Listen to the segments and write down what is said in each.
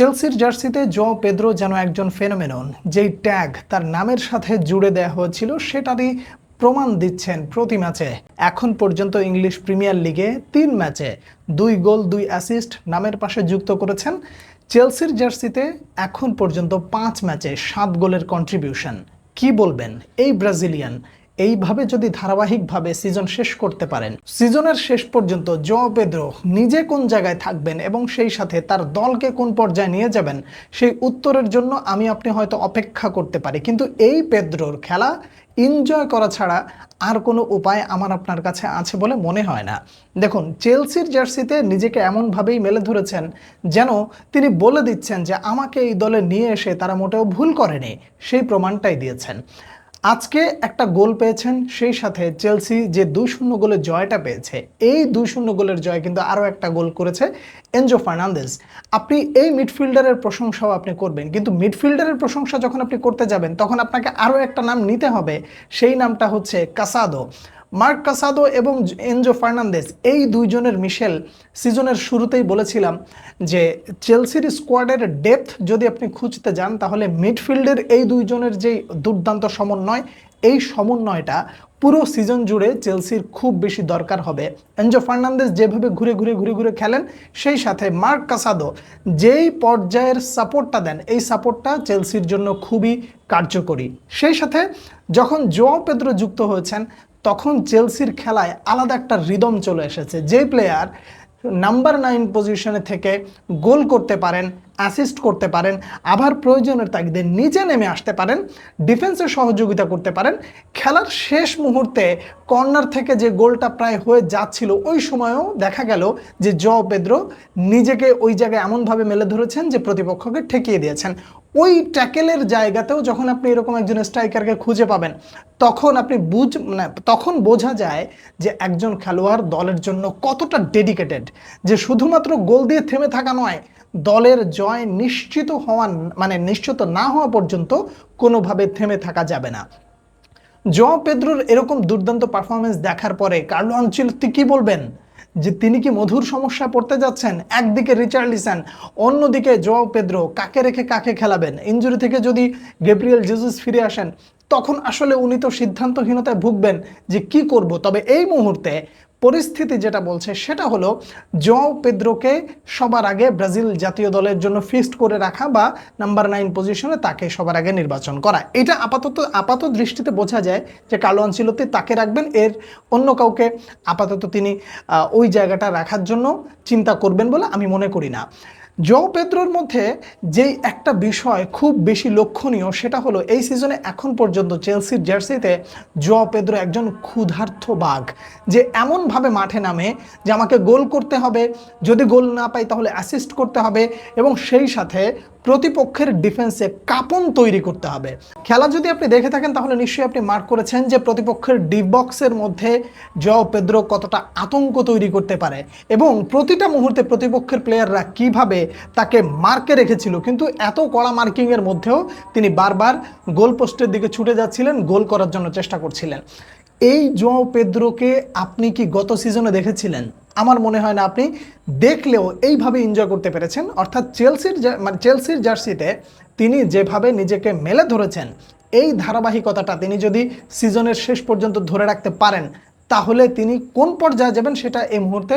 চেলসির জার্সিতে জো পেদ্রো যেন একজন ফেনোমেনন, যেই ট্যাগ তার নামের সাথে জুড়ে দেওয়া হয়েছিল সেটারই প্রমাণ দিচ্ছেন প্রতি ম্যাচে। এখন পর্যন্ত ইংলিশ প্রিমিয়ার লিগে তিন ম্যাচে দুই গোল, দুই অ্যাসিস্ট নামের পাশে যুক্ত করেছেন। চেলসির জার্সিতে এখন পর্যন্ত পাঁচ ম্যাচে সাত গোলের কন্ট্রিবিউশন কি বলবেন এই ব্রাজিলিয়ান এইভাবে যদি ধারাবাহিকভাবে সিজন শেষ করতে পারেন সিজনের শেষ পর্যন্ত জো পেদ্রো নিজে কোন জায়গায় থাকবেন এবং সেই সাথে তার দলকে কোন পর্যায়ে নিয়ে যাবেন, সেই উত্তরের জন্য আমি আপনি হয়তো অপেক্ষা করতে পারি। কিন্তু এই পেদ্রোর খেলা এনজয় করা ছাড়া আর কোনো উপায় আমার আপনার কাছে আছে বলে মনে হয় না। দেখুন, চেলসির জার্সিতে নিজেকে এমনভাবেই মেলে ধরেছেন যেন তিনি বলে দিচ্ছেন যে, আমাকে এই দলে নিয়ে এসে তারা মোটেও ভুল করেনি। সেই প্রমাণটাই দিয়েছেন। আজকে একটা গোল পেয়েছেন, সেই সাথে চেলসি যে দুই শূন্য গোলের জয়টা পেয়েছে, এই দুই শূন্য গোলের জয় কিন্তু আরও একটা গোল করেছে এনজো ফার্নান্দেজ। আপনি এই মিডফিল্ডারের প্রশংসাও আপনি করবেন, কিন্তু মিডফিল্ডারের প্রশংসা যখন আপনি করতে যাবেন, তখন আপনাকে আরও একটা নাম নিতে হবে, সেই নামটা হচ্ছে কাসাদো। মার্ক কাসাদো এবং এনজো ফার্নান্দেস এই দুইজনের মিশেল সিজনের শুরুতেই বলেছিলাম যে চেলসির স্কোয়াডের ডেপথ যদি আপনি খুঁজতে যান, তাহলে মিডফিল্ডের এই দুইজনের যেই দুর্দান্ত সমন্বয়, এই সমন্বয়টা পুরো সিজন জুড়ে চেলসির খুব বেশি দরকার হবে। এনজো ফার্নান্দেস যেভাবে ঘুরে ঘুরে ঘুরে ঘুরে খেলেন, সেই সাথে মার্ক কাসাদো যেই পর্যায়ের সাপোর্টটা দেন, এই সাপোর্টটা চেলসির জন্য খুবই কার্যকরী। সেই সাথে যখন জোয়াও পেদ্রো যুক্ত হয়েছেন তখন চেলসির খেলায় আলাদা একটা রিদম চলে এসেছে। যে প্লেয়ার নাম্বার নাইন পজিশনে থেকে গোল করতে পারেন অ্যাসিস্ট করতে পারেন, আবার প্রয়োজনের তাগিদে নিচে নেমে আসতে পারেন ডিফেন্সের সহযোগিতা করতে পারেন, খেলার শেষ মুহূর্তে কর্নার থেকে যে গোলটা প্রায় হয়ে যাচ্ছিল, ওই সময়েও দেখা গেল যে জ পেদ্রো নিজেকে ওই জায়গায় এমনভাবে মেলে ধরেছেন যে প্রতিপক্ষকে ঠেকিয়ে দিয়েছেন। ওই ট্যাকেলের জায়গাতেও যখন আপনি এরকম একজন স্ট্রাইকারকে খুঁজে পাবেন, তখন আপনি বুঝ মানে তখন বোঝা যায় যে একজন খেলোয়াড় দলের জন্য কতটা ডেডিকেটেড যে শুধুমাত্র গোল দিয়ে থেমে থাকা নয়, দলের জয় নিশ্চিত হওয়া মানে নিশ্চিত না হওয়া পর্যন্ত কোনোভাবে থেমে থাকা যাবে না। জ পেদ্রোর এরকম দুর্দান্ত পারফরমেন্স দেখার পরে কার্লো আনচেলত্তি কি বলবেন? যে তিনি কি মধুর সমস্যায় পড়তে যাচ্ছেন? একদিকে রিচার্লিসন অন্যদিকে জোয়াও পেদ্রো। কাকে রেখে কাকে খেলাবেন? ইঞ্জুরি থেকে যদি গেব্রিয়েল জেসুস ফিরে আসেন, তখন আসলে উনি তো সিদ্ধান্তহীনতায় ভুগবেন যে কি করব। তবে এই মুহূর্তে পরিস্থিতি যেটা বলছে সেটা হলো জোয়াও পেদ্রোকে সবার আগে ব্রাজিল জাতীয় দলের জন্য ফিক্সড করে রাখা বা নাম্বার নাইন পজিশনে তাকে সবার আগে নির্বাচন করা। এটা আপাতত, আপাত দৃষ্টিতে বোঝা যায় যে কালো অঞ্চলতে তাকে রাখবেন। এর অন্য কাউকে আপাতত তিনি ওই জায়গাটা রাখার জন্য চিন্তা করবেন বলে আমি মনে করি না। জো পেদ্রোর মধ্যে যেই একটা বিষয় খুব বেশি লক্ষণীয়, সেটা হলো এই সিজনে এখন পর্যন্ত চেলসির জার্সিতে জো পেদ্রো একজন ক্ষুধার্থ বাঘ, যে এমনভাবে মাঠে নামে যে আমাকে গোল করতে হবে, যদি গোল না পাই তাহলে অ্যাসিস্ট করতে হবে এবং সেই সাথে প্রতিপক্ষের ডিফেন্সে কাপন তৈরি করতে হবে। খেলা যদি আপনি দেখে থাকেন, তাহলে নিশ্চয়ই আপনি মার্ক করেছেন যে প্রতিপক্ষের ডি বক্সের মধ্যে জও পেদ্রো কতটা আতঙ্ক তৈরি করতে পারে এবং প্রতিটা মুহূর্তে প্রতিপক্ষের প্লেয়াররা কীভাবে তাকে মার্কে রেখেছিল। কিন্তু এত কড়া মার্কিংয়ের মধ্যেও তিনি বারবার গোল পোস্টের দিকে ছুটে যাচ্ছিলেন গোল করার জন্য চেষ্টা করছিলেন। এই জোয়াও পেদ্রোকে আপনি কি গত সিজনে দেখেছিলেন? আমার মনে হয় না আপনি দেখলেও এইভাবে এনজয় করতে পেরেছেন। অর্থাৎ চেলসির মানে চেলসির জার্সিতে তিনি যেভাবে নিজেকে মেলে ধরেছেন, এই ধারাবাহিকতাটা তিনি যদি সিজনের শেষ পর্যন্ত ধরে রাখতে পারেন, তাহলে তিনি কোন পর্যায়ে যাবেন সেটা এই মুহূর্তে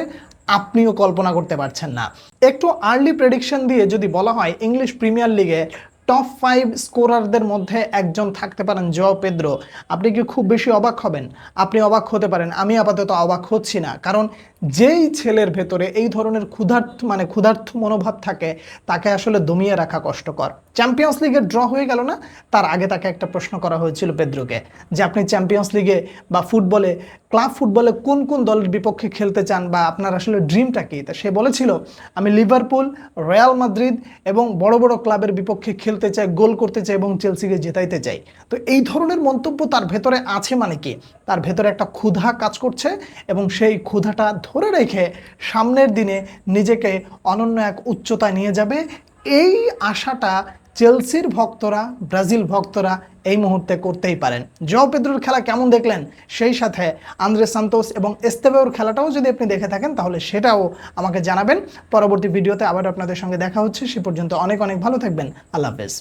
আপনিও কল্পনা করতে পারছেন না। একটু আর্লি প্রেডিকশন দিয়ে যদি বলা হয় ইংলিশ প্রিমিয়ার লিগে টপ ফাইভ স্কোরারদের মধ্যে একজন থাকতে পারেন জো পেদ্রো। আপনি কি খুব বেশি অবাক হবেন? আপনি অবাক হতে পারেন, আমি আপাতত অবাক হচ্ছি না। কারণ যেই ছেলের ভেতরে এই ধরনের ক্ষুধার্থ মানে ক্ষুধার্থ মনোভাব থাকে, তাকে আসলে দমিয়ে রাখা কষ্টকর। চ্যাম্পিয়ন্স লিগে ড্র হয়ে গেল না? তার আগে তাকে একটা প্রশ্ন করা হয়েছিল পেদ্রোকে, যে আপনি চ্যাম্পিয়ন্স লিগে বা ফুটবলে ক্লাব ফুটবলে কোন কোন দলের বিপক্ষে খেলতে চান বা আপনার আসলে ড্রিমটা কি? তা সে বলেছিল, আমি লিভারপুল রয়্যাল মাদ্রিদ এবং বড় বড় ক্লাবের বিপক্ষে খেলতে চাই গোল করতে চায় এবং চেলসিকে জেতাইতে চায়। তো এই ধরনের মন্তব্য তার ভেতরে আছে মানে কি? তার ভেতরে একটা ক্ষুধা কাজ করছে এবং সেই ক্ষুধাটা ধরে রেখে সামনের দিনে নিজেকে অনন্য এক উচ্চতায় নিয়ে যাবে। এই আশাটা চেলসির ভক্তরা, ব্রাজিল ভক্তরা এই মুহূর্তে করতেই পারেন। জো পেদ্রোর খেলা কেমন দেখলেন? সেই সাথে আন্দ্রে সান্তোস এবং এস্তেবেওর খেলাটাও যদি আপনি দেখে থাকেন, তাহলে সেটাও আমাকে জানাবেন। পরবর্তী ভিডিওতে আবার আপনাদের সঙ্গে দেখা হচ্ছে। সে পর্যন্ত অনেক অনেক ভালো থাকবেন। আল্লাহ হাফেজ।